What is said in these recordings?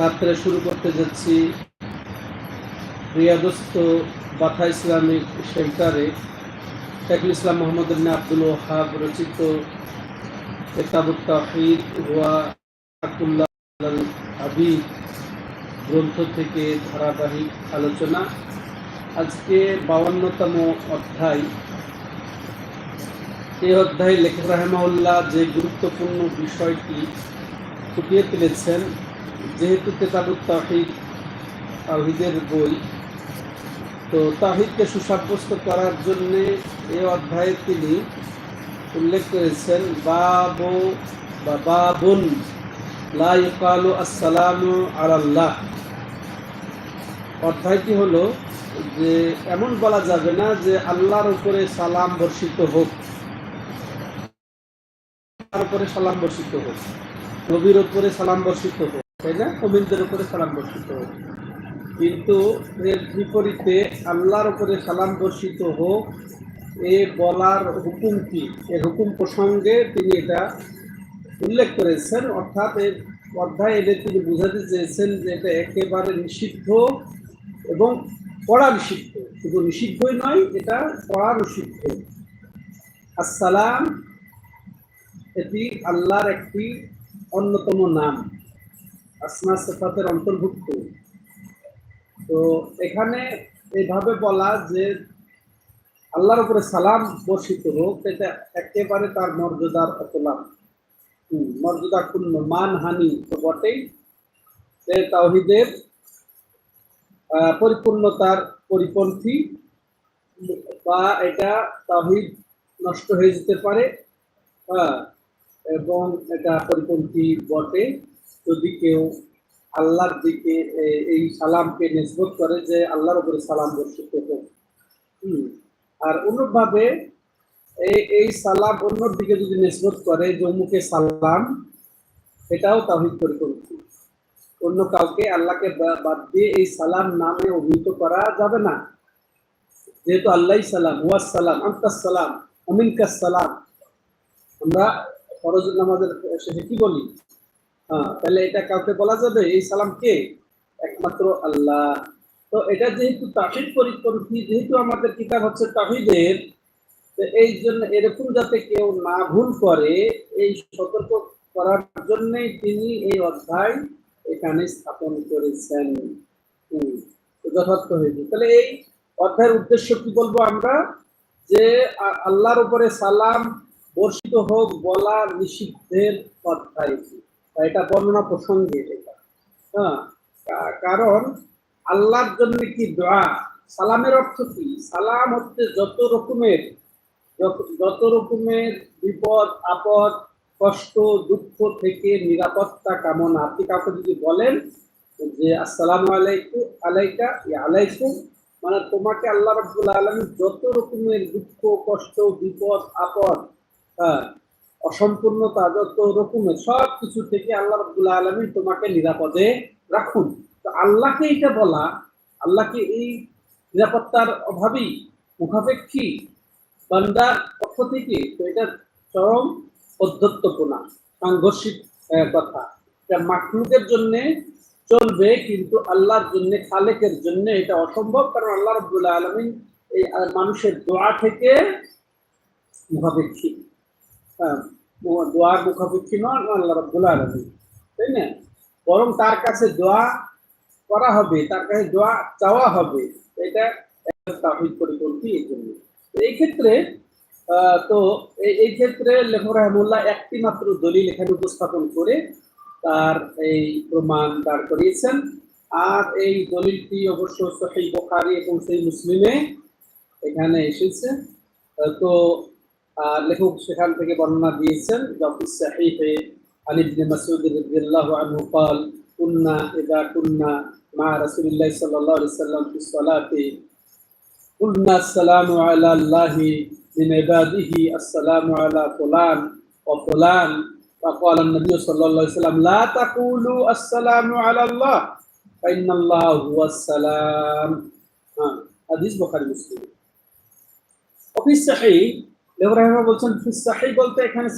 রাত্রে শুরু করতে যাচ্ছি। রিয়াদস্ত বাথা ইসলামিক সেন্টারে। শেখুল ইসলাম মোহাম্মদ আব্দুল ওহাব রচিত কেতাবুত ওয়া গ্রন্থ থেকে ধারাবাহিক আলোচনা। আজকে বাউান্নতম অধ্যায়। এই অধ্যায়ে লেখক রাহেমাউল্লাহ যে গুরুত্বপূর্ণ বিষয়টি ফুটিয়ে তুলেছেন যেহেতু কেতাবুত তাহিদ তাহিদের বই, তো তাহিদকে সুসাব্যস্ত করার জন্যে এ অধ্যায়ে তিনি উল্লেখ করেছেন, বাব বা বাবুন লা ইউকালু আসসালামু আলাল্লাহ। অধ্যায়টি হলো যে এমন বলা যাবে না যে আল্লাহর উপরে সালাম বর্ষিত হোক। তার উপরে সালাম বর্ষিত হোক। নবীর উপরে সালাম বর্ষিত হোক। তাই না? কবিনদের উপরে সালাম বর্ষিত হোক। কিন্তু এর বিপরীতে আল্লাহর উপরে সালাম বর্ষিত হোক, এ বলার হুকুম কি? এর হুকুম প্রসঙ্গে তিনি এটা উল্লেখ করেছেন। অর্থাৎ এর অধ্যায় এদের তিনি বোঝাতে চেয়েছেন যে এটা একেবারে নিষিদ্ধ এবং পড়া নিষিদ্ধ। শুধু নিষিদ্ধই নয়, এটা পড়া নিষিদ্ধ। আসসালাম এটি আল্লাহর একটি অন্যতম নাম। আসমা সেফাতের অন্তর্ভুক্ত। তো এখানে এইভাবে বলা যে আল্লাহর উপরে সালাম বর্ষিত হোক, এটা একেবারে তার মর্যাদার অতলাম মর্যাদা পূর্ণ, মানহানি তো বটেই। যে তাওহিদের পরিপূর্ণতার পরিপন্থী, বা এটা তাহিদ নষ্ট হয়ে যেতে পারে হ্যাঁ এবং এটা পরিপন্থী বটে যদি কেউ আল্লাহর দিকে এই সালামকে নিসবত করে যে আল্লাহর উপরে সালাম বর্ষিত হোক। আর অনুরূপভাবে এই এই সালাম অন্যর দিকে যদি নিসবত করে যে অমুকে সালাম এটাও তাহিদ পরিপন্থী অন্য কাউকে আল্লাহকে বাদ দিয়ে এই সালাম নামে অভিহিত করা যাবে না। যেহেতু আল্লাহ সালাম ওয়াস সালাম, আন্তাস সালাম অমিনকাস সালাম। আমরা ফরজ নামাজের শেষে কি বলি? তাহলে এটা কাউকে বলা যাবে? এই সালাম কে? একমাত্র আল্লাহ। তো এটা যেহেতু তাহিদ পরিপন্থী যেহেতু আমাদের কিতাব হচ্ছে তাহিদের এই জন্য এরকম যাতে কেউ না ভুল করে, এই সতর্ক করার জন্যই তিনি এই অধ্যায় এখানে স্থাপন করেছেন। যথার্থ হয়েছে। তাহলে এই অধ্যায়ের উদ্দেশ্য কি বলব আমরা? যে আল্লাহর উপরে সালাম বর্ষিত হোক বলা নিষিদ্ধের অধ্যায় এটা বর্ণনা প্রসঙ্গে হ্যাঁ কারণ আল্লাহর জন্য কি দোয়া? সালামের অর্থ কি? সালাম হচ্ছে যত রকমের যত রকমের বিপদ, আপদ, কষ্ট, দুঃখ থেকে নিরাপত্তা কামনা। আপনি কাউকে যদি বলেন যে, আসসালামু আলাইকুম আলাইকা আলাইকুম মানে তোমাকে আল্লাহ রাব্বুল আলামিন যত রকমের দুঃখ, কষ্ট, বিপদ, আপদ হ্যাঁ অসম্পূর্ণতা যত রকমের সব কিছু থেকে আল্লাহ রাব্বুল আলামিন তোমাকে নিরাপদে রাখুন। তো আল্লাহকে এটা বলা, আল্লাহকে এই নিরাপত্তার অভাবেই, মুখাপেক্ষী বান্দার পক্ষ থেকে, তো এটা চরম অধ্যত্বপনা সাংঘর্ষিক কথা। এটা মাখলুকের জন্যে চলবে, কিন্তু আল্লাহর জন্য, খালেকের জন্য এটা অসম্ভব, কারণ আল্লাহ রবুল্লাহ আলমিন এই মানুষের দোয়া থেকে মুখাপেক্ষী। দোয়ার মুখাপেক্ষী নন আল্লাহ রবুল্লাহ আলমিন, তাই না? বরং তার কাছে দোয়া করা হবে, তার কাছে দোয়া চাওয়া হবে, এটা তাহিদ পরিপন্থী এই জন্য। এই ক্ষেত্রে তো এই ক্ষেত্রে লেখক রহমুল্লাহ একটি মাত্র দলিল এখানে উপস্থাপন করে তার এই প্রমাণ দাঁড় করিয়েছেন। আর এই দলিলটি অবশ্য সেই বোখারি এবং সেই মুসলিমে এখানে এসেছে। তো লেখক সেখান থেকে বর্ণনা দিয়েছেন জফিস সাহিফে আলী ইবনে মাসউদ রাদিয়াল্লাহু আনহু قال كنا اذا كنا مع رسول الله صلى الله عليه وسلم في الصلاه قلنا السلام على الله من عباده السلام على فلان وفلان فقال النبي صلى الله عليه وسلم لا تقولوا السلام على الله فإن الله هو السلام حديث بخاري مسلم وفي الصحيح বলছেন সাহি বলতে এখানে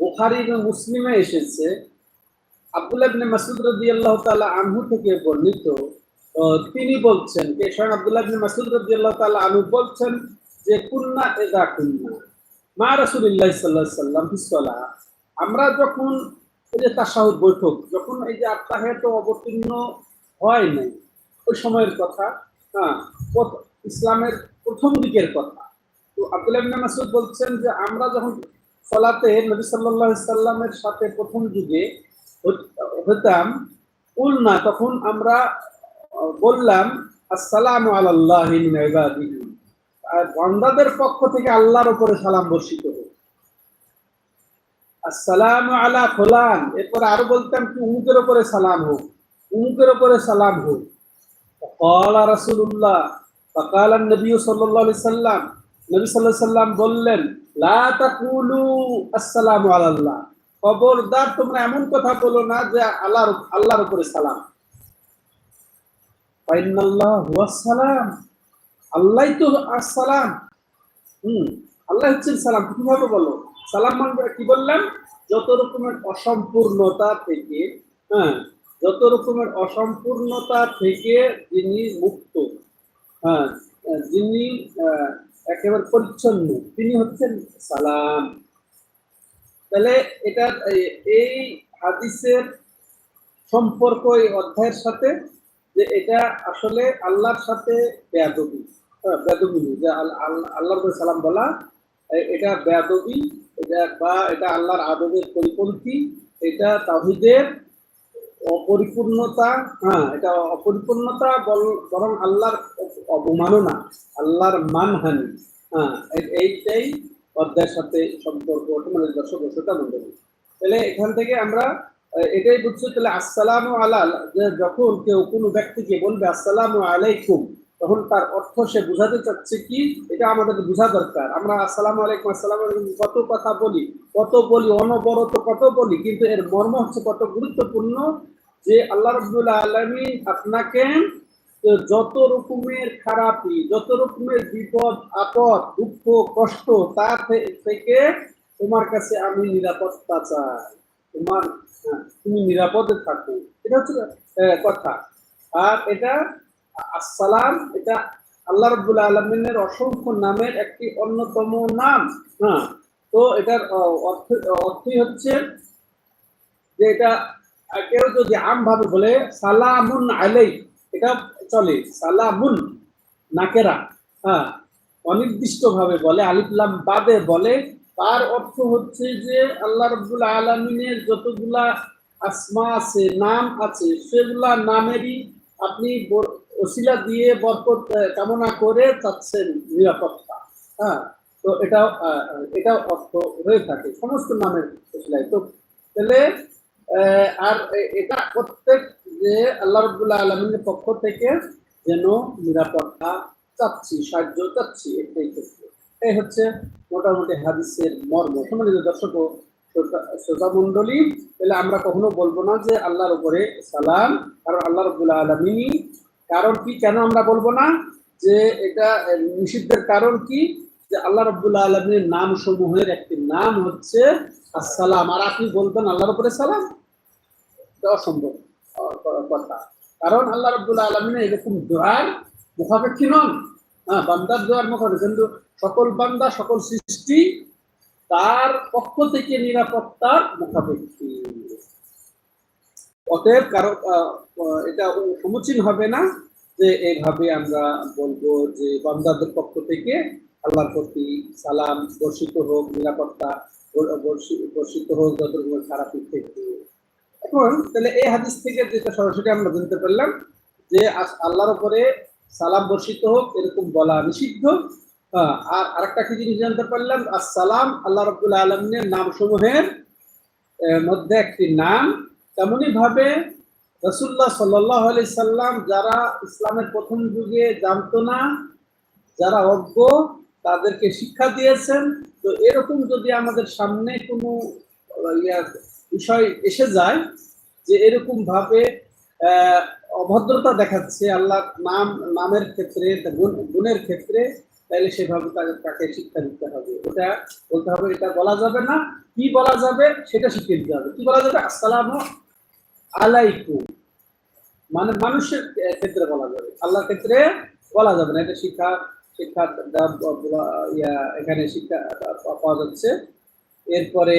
বুখারী এবং মুসলিমে এসেছে। আনহু থেকে বর্ণিত তিনি বলছেন তাআলা আনহু বলছেন যে, কুন্না এদা কুন্না, মা সাল্লাম আমরা যখন এই যে তাশাহুদ বৈঠক, যখন এই যে আত্মাহে তো অবতীর্ণ হয় নাই, ওই সময়ের কথা হ্যাঁ ইসলামের প্রথম দিকের কথা তো আব্দুল্লাহ ইবনে মাসউদ বলছেন যে আমরা যখন সলাতে নবী সাল্লাল্লাহু আলাইহি সাল্লামের সাথে প্রথম যুগে হত- হতাম উল না তখন আমরা আহ, বললাম আসসালামু আলাল্লাহি মিন ইবাদিহি আর বান্দাদের পক্ষ থেকে আল্লাহর উপরে সালাম বর্ষিত হোক আসসালামু আলা ফুলান এরপরে আরো বলতাম কি উমুকের উপরে সালাম হোক উমুকের উপরে সালাম হোক قال رسول الله فقال النبي صلى الله عليه وسلم নবী আলাইহি সাল্লাম বললেন আসসালামু খবরদার, তোমরা এমন কথা বলো না যে আল্লাহর আল্লাহর উপরে সালাম। আল্লাহই তো আসসালাম হুম, আল্লাহ হচ্ছেন সালাম। কীভাবে বলো? সালাম মানে কি বললাম? যত রকমের অসম্পূর্ণতা থেকে হ্যাঁ যত রকমের অসম্পূর্ণতা থেকে যিনি মুক্ত হ্যাঁ যিনি একেবারে পরিচ্ছন্ন। তিনি হচ্ছেন সালাম। তাহলে এটা এই- হাদিসের সম্পর্ক এই অধ্যায়ের সাথে যে এটা আসলে আল্লাহর সাথে বেয়াদবি। হ্যাঁ, বেয়াদবি নয়, যে আল- আল- আল্লাহর উপরে সালাম বলা এটা বেয়াদবি এটা বা এটা আল্লাহর আদবের পরিপন্থী এটা তাহিদের অপরিপূর্ণতা হ্যাঁ এটা অপরিপূর্ণতা বরং আল্লাহর অবমাননা, আল্লাহর মানহানি হ্যাঁ এইটাই অধ্যায়ের সাথে সম্পর্ক মানে দর্শক মনে করি। তাহলে এখান থেকে আমরা এটাই বুঝছি, তাহলে আসসালামু আলাল যখন কেউ কোনো ব্যক্তিকে বলবে, আসসালামু আলাইকুম তখন তার অর্থ সে বুঝাতে চাচ্ছে কি এটা আমাদের বোঝা দরকার। আমরা আসসালাম আলাইকুম আসসালাম আলাইকুম কত কথা বলি কত বলি অনবরত কত বলি কিন্তু এর মর্ম হচ্ছে কত গুরুত্বপূর্ণ যে আল্লাহ রব্বুল আলমী আপনাকে যত রকমের খারাপি যত রকমের বিপদ আপদ দুঃখ কষ্ট থে- থেকে তোমার কাছে আমি নিরাপত্তা চাই। তোমার হ্যাঁ, তুমি নিরাপদে থাকো। এটা হচ্ছে কথা। আর এটা আসসালাম, এটা আল্লাহ রব্বুল আলমিনের অসংখ্য নামের একটি অন্যতম নাম। হ্যাঁ তো এটার অর্থ, অর্থই হচ্ছে যে এটা কেউ যদি আম ভাবে বলে, সালামুন আলাই এটা চলে, সালামুন নাকেরা। হ্যাঁ অনির্দিষ্ট ভাবে বলে আলিফলাম বাদে বলে, তার অর্থ হচ্ছে যে আল্লাহ রব্বুল আলমিনের যতগুলা আসমা আছে, নাম আছে, সেগুলা নামেরই আপনি ওসিলা দিয়ে বরকত কামনা করে চাচ্ছেন নিরাপত্তা। হ্যাঁ তো এটা এটা অর্থ হয়ে থাকে সমস্ত নামের ওসিলায় তো তাহলে আর এটা প্রত্যেক যে আল্লাহ রবুল্লাহ আলমিনের পক্ষ থেকে যেন নিরাপত্তা চাচ্ছি, সাহায্য চাচ্ছি এটাই ক্ষেত্রে এই হচ্ছে মোটামুটি হাদিসের মর্ম। সম্মানিত দর্শক শ্রোতা- মন্ডলী তাহলে আমরা কখনো বলব না যে আল্লাহর উপরে সালাম, কারণ আল্লাহ রবুল্লাহ আলমী কারণ কি কেন আমরা বলব না? যে এটা নিষিদ্ধের কারণ কি? যে আল্লাহ রব্বুল্লাহ আলমীর নাম সমূহের একটি নাম হচ্ছে আসসালাম। আর আপনি বলবেন আল্লাহর উপরে সালাম? এটা অসম্ভব কথা। কারণ আল্লাহ রব্বুল্লাহ আলমিনে এরকম দোয়ার মুখাপেক্ষী নন। হ্যাঁ বান্দার দোয়ার মুখাপেক্ষী, কিন্তু সকল বান্দা, সকল সৃষ্টি তার পক্ষ থেকে নিরাপত্তার মুখাপেক্ষী। অতএব কারও এটা সমুচীন হবে না যে এইভাবে আমরা বলব যে বান্দাদের পক্ষ থেকে আল্লাহর প্রতি সালাম, বর্ষিত হোক, নিরাপত্তা বর্ষিত হোক যত খারাপি থেকে। এখন তাহলে এই হাদিস থেকে যেটা সরাসরি আমরা জানতে পারলাম যে আল্লাহর উপরে সালাম বর্ষিত হোক, এরকম বলা নিষিদ্ধ। আর আরেকটা কি জিনিস জানতে পারলাম? আসসালাম আল্লাহ রবুল্লা আলমিনের নাম সমূহের মধ্যে একটি নাম তেমনি ভাবে রসুল্লাহ সাল্লাহ আলি সাল্লাম যারা ইসলামের প্রথম যুগে জানতো না, যারা অজ্ঞ, তাদেরকে শিক্ষা দিয়েছেন। তো এরকম যদি আমাদের সামনে কোনো বিষয় এসে যায় যে এরকম ভাবে অভদ্রতা দেখাচ্ছে আল্লাহ নাম, নামের ক্ষেত্রে গুণের ক্ষেত্রে তাহলে সেভাবে তাকে তাকে শিক্ষা দিতে হবে। ওটা বলতে হবে, এটা বলা যাবে না। কি বলা যাবে, সেটা শিখিয়ে দিতে হবে। কি বলা যাবে? আসসালাম আলাইকুম। মানে মানুষের ক্ষেত্রে বলা যাবে। আল্লাহর ক্ষেত্রে বলা যাবে না। এটা শিক্ষা শিক্ষা ইয়া, এখানে শিক্ষা পাওয়া যাচ্ছে। এরপরে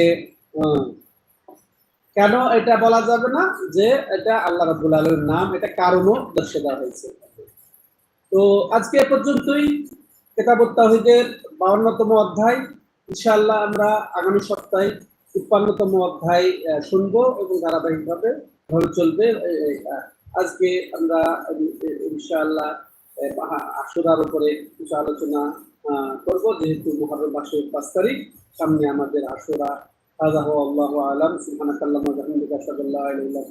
কেন এটা বলা যাবে না? যে এটা আল্লাহ রাবুল আলমের নাম, এটা কারণও দর্শে দেওয়া হয়েছে? তো আজকে এ পর্যন্তই। কেতাবত তাহিদের বাউন্নতম অধ্যায়। ইনশাআল্লাহ আমরা আগামী সপ্তাহে তিপ্পান্নতম অধ্যায় শুনব এবং ধারাবাহিকভাবে ভাবে চলবে। আজকে আমরা ইনশাআল্লাহ আসরার উপরে কিছু আলোচনা করব, যেহেতু মহারম মাসের পাঁচ তারিখ। সামনে আমাদের আসরা আল্লাহ আলম। সুহানাকাল্লাহ আলহামদুলিল্লাহ